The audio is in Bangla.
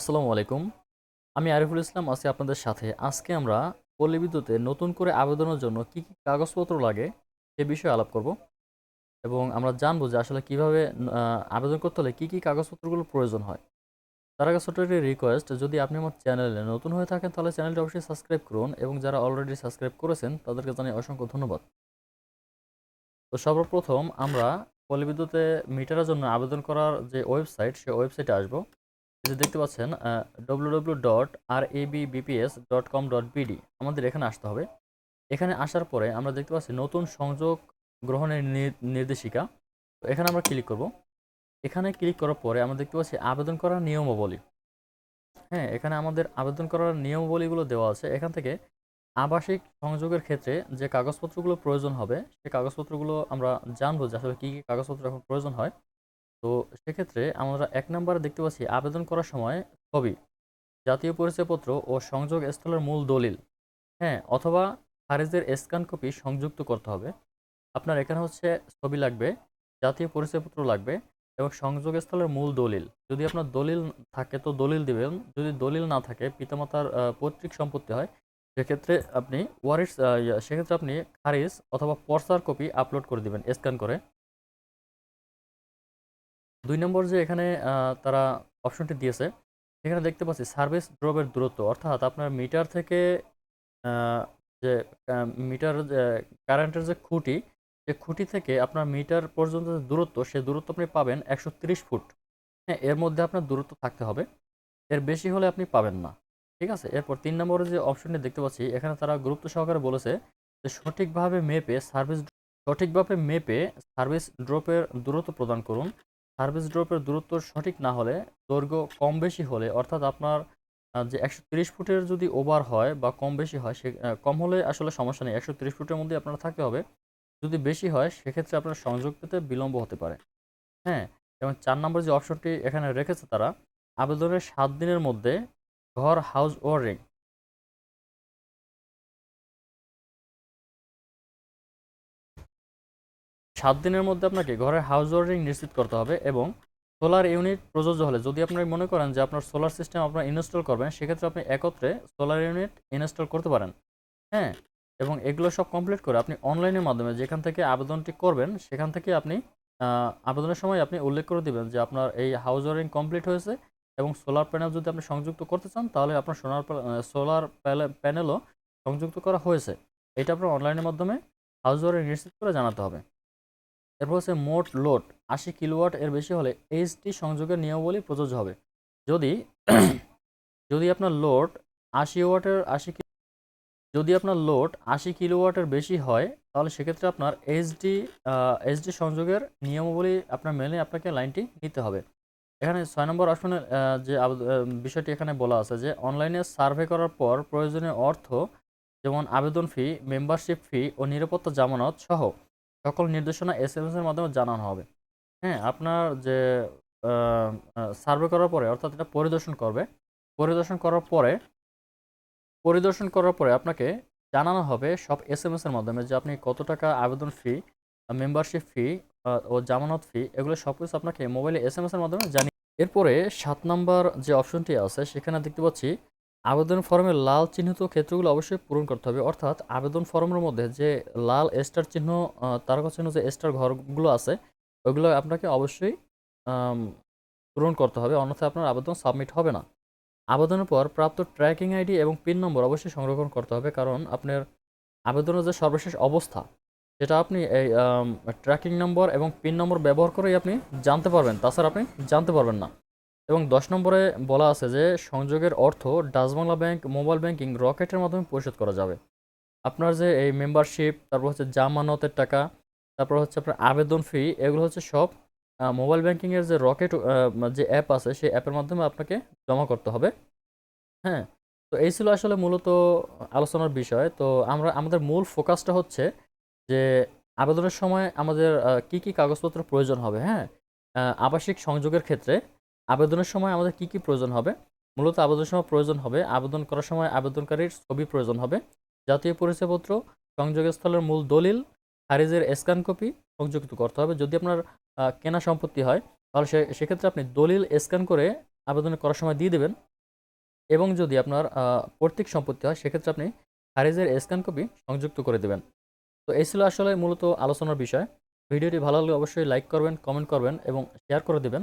আসসালামু আলাইকুম। আমি আরিফুল ইসলাম, আছি আপনাদের সাথে। আজকে আমরা পল্লী বিদ্যুতে নতুন করে আবেদনের জন্য কি কি কাগজপত্র লাগে সে বিষয়ে আলাপ করব এবং আমরা জানব যে আসলে কীভাবে আবেদন করতে হলে কি কি কাগজপত্রগুলো প্রয়োজন হয়। তার আগে ছোট্ট একটি রিকোয়েস্ট যদি আপনি আমার চ্যানেলে নতুন হয়ে থাকেন, তাহলে চ্যানেলটি অবশ্যই সাবস্ক্রাইব করুন এবং যারা অলরেডি সাবস্ক্রাইব করেছেন, তাদেরকে জানাই অসংখ্য ধন্যবাদ। তো সর্বপ্রথম আমরা পল্লী বিদ্যুতে মিটারের জন্য আবেদন করার যে ওয়েবসাইট সেই ওয়েবসাইটে আসব। যে দেখতে পাচ্ছেন W dot R BPS dot com dot BD আমাদের এখানে আসতে হবে। এখানে আসার পরে আমরা দেখতে পাচ্ছি নতুন সংযোগ গ্রহণের নির্দেশিকা। তো এখানে আমরা ক্লিক করব। এখানে ক্লিক করার পরে আমরা দেখতে পাচ্ছি আবেদন করার নিয়মাবলী। হ্যাঁ এখানে আমাদের আবেদন করার নিয়মাবলীগুলো দেওয়া আছে। এখান থেকে আবাসিক সংযোগের ক্ষেত্রে যে কাগজপত্রগুলো প্রয়োজন হবে সেই কাগজপত্রগুলো আমরা জানব যে আসলে কী কী কাগজপত্র এখন প্রয়োজন হয়। তো সেক্ষেত্রে আমরা এক নম্বরে দেখতে পাচ্ছি, আবেদন করার সময় ছবি, জাতীয় পরিচয়পত্র ও সংযোগ স্থলের মূল দলিল। হ্যাঁ অথবা খারিজের স্ক্যান কপি সংযুক্ত করতে হবে। আপনার এখানে হচ্ছে ছবি লাগবে, জাতীয় পরিচয়পত্র লাগবে এবং সংযোগ স্থলের মূল দলিল। যদি আপনার দলিল থাকে তো দলিল দিবেন, যদি দলিল না থাকে, পিতামাতার পৈতৃক সম্পত্তি হয়, সেক্ষেত্রে আপনি ওয়ারিস সেক্ষেত্রে আপনি খারিজ অথবা পর্সার কপি আপলোড করে দিবেন, স্ক্যান করে। দুই নম্বর যে এখানে তারা অপশনটি দিয়েছে, এখানে দেখতে পাচ্ছি সার্ভিস ড্রপের দূরত্ব, অর্থাৎ আপনার মিটার থেকে যে মিটার কারেন্টের যে খুঁটি যে খুঁটি থেকে আপনার মিটার পর্যন্ত যে দূরত্ব সেই দূরত্ব আপনি পাবেন একশো ফুট। হ্যাঁ এর মধ্যে আপনার দূরত্ব থাকতে হবে, এর বেশি হলে আপনি পাবেন না, ঠিক আছে? এরপর তিন নম্বরে যে অপশনটি দেখতে পাচ্ছি, এখানে তারা গুরুত্ব সহকারে বলেছে যে সঠিকভাবে মেপে সার্ভিস সঠিকভাবে মেপে সার্ভিস ড্রপের দূরত্ব প্রদান করুন। সার্ভিস ড্রপের দূরত্ব সঠিক না হলে দৈর্ঘ্য কম বেশি হলে, অর্থাৎ আপনার যে একশো তিরিশ ফুটের যদি ওভার হয় বা কম বেশি হয়, সে কম হলে আসলে সমস্যা নেই। একশো তিরিশ ফুটের মধ্যে আপনার থাকতে হবে। যদি বেশি হয়, সেক্ষেত্রে আপনার সংযোগ পেতে বিলম্ব হতে পারে। হ্যাঁ এবং চার নম্বর যে অপশনটি এখানে রেখেছে তারা, আবেদনের সাত দিনের মধ্যে ঘর, হাউস ওয়ারিং সাত দিনের মধ্যে আপনাকে ঘরের হাউস ওয়ারিং নিশ্চিত করতে হবে এবং সোলার ইউনিট প্রযোজ্য হলে, যদি আপনি মনে করেন যে আপনার সোলার সিস্টেম আপনার ইনস্টল করবেন, সেক্ষেত্রে আপনি একত্রে সোলার ইউনিট ইনস্টল করতে পারেন। হ্যাঁ? এবং এগুলো সব কমপ্লিট করে আপনি অনলাইনের মাধ্যমে যেখান থেকে আবেদনটি করবেন, সেখান থেকে আপনি আবেদনের সময় আপনি উল্লেখ করে দিবেন যে আপনার এই হাউস ওয়ারিং কমপ্লিট হয়েছে এবং সোলার প্যানেল যদি আপনি সংযুক্ত করতে চান, তাহলে আপনার সোলার সোলার প্যানেলও সংযুক্ত করা হয়েছে। এটা আপনার অনলাইনের মাধ্যমে হাউস ওয়ারিং নিশ্চিত করে জানাতে হবে। এরপর হচ্ছে মোট লোড, আশি কিলোওয়াট এর বেশি হলে এইচডি সংযোগের নিয়মাবলী প্রযোজ্য হবে। যদি যদি আপনার লোড আশি ওয়াটের আশি যদি আপনার লোড আশি কিলোওয়াটের বেশি হয়, তাহলে সেক্ষেত্রে আপনার এইচডি এইচডি সংযোগের নিয়মাবলী আপনার মেনে আপনাকে লাইনটি নিতে হবে। এখানে ছয় নম্বর অপশনে যে বিষয়টি এখানে বলা আছে যে অনলাইনে সার্ভে করার পর প্রয়োজনীয় অর্থ, যেমন আবেদন ফি মেম্বারশিপ ফি ও নিরাপত্তা জামানত সহ। সকল নির্দেশনা এস এম এর মাধ্যমে জানানো হবে। হ্যাঁ আপনার যে সার্ভে করার পরে, অর্থাৎ এটা পরিদর্শন করবে, পরিদর্শন করার পরে, পরিদর্শন করার পরে আপনাকে জানানো হবে সব এস এম এর মাধ্যমে যে আপনি কত টাকা আবেদন ফি মেম্বারশিপ ফি ও জামানত ফি এগুলো সব কিছু আপনাকে মোবাইলে এস এম এর মাধ্যমে জানিয়ে এরপরে সাত নাম্বার যে অপশনটি আছে, সেখানে দেখতে পাচ্ছি আবেদন ফর্মে লাল চিহ্নিত ক্ষেত্রগুলো অবশ্যই পূরণ করতে হবে। অর্থাৎ আবেদন ফর্মের মধ্যে যে লাল স্টার চিহ্ন তারকা চিহ্ন যে স্টার ঘরগুলো আছে ওইগুলো আপনাকে অবশ্যই পূরণ করতে হবে। অন্যথায় আপনার আবেদন সাবমিট হবে না। আবেদনের পর প্রাপ্ত ট্র্যাকিং আইডি এবং পিন নম্বর অবশ্যই সংরক্ষণ করতে হবে। কারণ আপনার আবেদনের যে সর্বশেষ অবস্থা, সেটা আপনি এই ট্র্যাকিং নম্বর এবং পিন নম্বর ব্যবহার করেই আপনি জানতে পারবেন। তাছাড়া আপনি জানতে পারবেন না। এবং দশ নম্বরে বলা আছে যে সংযোগের অর্থ Dutch Bangla bank, mobile banking রকেটের মাধ্যমে পরিশোধ করা যাবে। আপনার যে এই মেম্বারশিপ তারপর হচ্ছে জামানতের টাকা, তারপর হচ্ছে আপনার আবেদন ফি এগুলো হচ্ছে সব মোবাইল ব্যাংকিংয়ের যে রকেট যে অ্যাপ আছে, সেই অ্যাপের মাধ্যমে আপনাকে জমা করতে হবে। হ্যাঁ তো এই ছিল আসলে মূলত আলোচনার বিষয়। তো আমরা, আমাদের মূল ফোকাসটা হচ্ছে যে আবেদনের সময় আমাদের কি কি কাগজপত্র প্রয়োজন হবে। হ্যাঁ আবাসিক সংযোগের ক্ষেত্রে আবেদনের সময় আমাদের কি কি প্রয়োজন হবে? মূলত আবেদনের সময় প্রয়োজন হবে আবেদন করার সময় আবেদনকারীর ছবি প্রয়োজন হবে, জাতীয় পরিচয়পত্র, সংযোগস্থলের মূল দলিল, খারিজের স্ক্যান কপি সংযুক্ত করতে হবে। যদি আপনার কেনা সম্পত্তি হয়, তাহলে সেক্ষেত্রে আপনি দলিল স্ক্যান করে আবেদন করার সময় দিয়ে দেবেন। এবং যদি আপনার পৈতৃক সম্পত্তি হয়, সেক্ষেত্রে আপনি খারিজের স্ক্যান কপি সংযুক্ত করে দেবেন। তো এই ছিল আসলে মূলত আলোচনার বিষয়। ভিডিওটি ভালো লাগলে অবশ্যই লাইক করবেন, কমেন্ট করবেন এবং শেয়ার করে দেবেন।